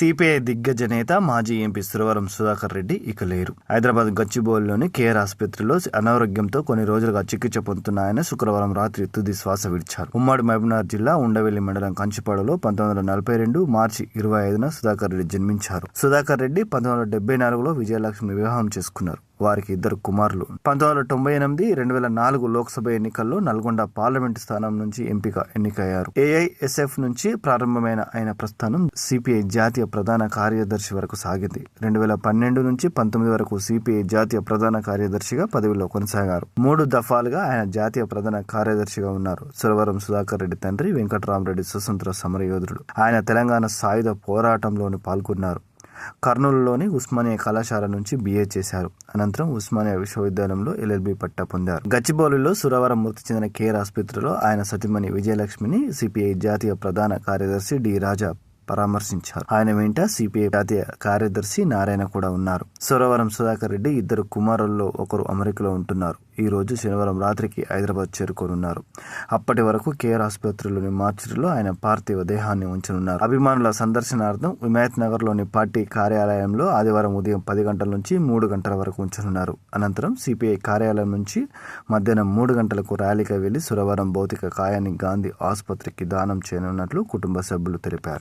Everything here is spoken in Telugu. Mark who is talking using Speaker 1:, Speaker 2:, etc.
Speaker 1: సిపిఐ దిగ్గజ నేత మాజీ ఎంపీ సురవరం సుధాకర్ రెడ్డి ఇక లేరు. హైదరాబాద్ గచ్చిబౌలిలోని కేఆర్ ఆసుపత్రిలో అనారోగ్యంతో కొన్ని రోజులుగా చికిత్స పొందుతున్న ఆయన శుక్రవారం రాత్రి తుది శ్వాస విడిచారు. ఉమ్మడి మహబూబ్నగర్ జిల్లా ఉండవెల్లి మండలం కంచిపాడులో పంతొమ్మిది వందల నలభై రెండు మార్చి ఇరవై ఐదున సుధాకర్ రెడ్డి జన్మించారు. సుధాకర్ రెడ్డి పంతొమ్మిది వందల డెబ్బై నాలుగులో విజయలక్ష్మి వివాహం చేసుకున్నారు. వారికి ఇద్దరు కుమారులు. పంతొమ్మిది వందల తొంభై ఎనిమిది రెండు వేల నాలుగు లోక్సభ ఎన్నికల్లో నల్గొండ పార్లమెంటు స్థానం నుంచి ఎంపిక ఎన్నికయ్యారు. ఏఐఎస్ఎఫ్ నుంచి ప్రారంభమైన ఆయన ప్రస్థానం సిపిఐ జాతీయ ప్రధాన కార్యదర్శి వరకు సాగింది. రెండు వేల పన్నెండు నుంచి పంతొమ్మిది వరకు సిపిఐ జాతీయ ప్రధాన కార్యదర్శిగా పదవిలో కొనసాగారు. మూడు దఫాలుగా ఆయన జాతీయ ప్రధాన కార్యదర్శిగా ఉన్నారు. సురవరం సుధాకర్ రెడ్డి తండ్రి వెంకటరామరెడ్డి స్వతంత్ర సమరయోధుడు. ఆయన తెలంగాణ సాయుధ పోరాటంలోని పాల్గొన్నారు. కర్నూలులోని ఉస్మానియా కళాశాల నుంచి బీఏ చేశారు. అనంతరం ఉస్మానియా విశ్వవిద్యాలయంలో ఎల్ఎల్బి పట్టా పొందారు. గచ్చిబౌలిలో సురవరం మృతి చెందిన కేర్ ఆసుపత్రిలో ఆయన సతీమణి విజయలక్ష్మిని సిపిఐ జాతీయ ప్రధాన కార్యదర్శి డి రాజా పరామర్శించారు. ఆయన వెంట సిపిఐ జాతీయ కార్యదర్శి నారాయణ కూడా ఉన్నారు. సురవరం సుధాకర్ రెడ్డి ఇద్దరు కుమారుల్లో ఒకరు అమెరికాలో ఉంటున్నారు. ఈ రోజు శనివారం రాత్రికి హైదరాబాద్ చేరుకోనున్నారు. అప్పటి వరకు కేఆర్ ఆసుపత్రిలోని మార్చిలో ఆయన పార్థివ దేహాన్ని ఉంచనున్నారు. అభిమానుల సందర్శనార్థం విమాయత్ నగర్లోని పార్టీ కార్యాలయంలో ఆదివారం ఉదయం పది గంటల నుంచి మూడు గంటల వరకు ఉంచనున్నారు. అనంతరం సిపిఐ కార్యాలయం నుంచి మధ్యాహ్నం మూడు గంటలకు ర్యాలీగా వెళ్ళి సురవరం భౌతిక కాయాన్ని గాంధీ ఆసుపత్రికి దానం చేయనున్నట్లు కుటుంబ సభ్యులు తెలిపారు.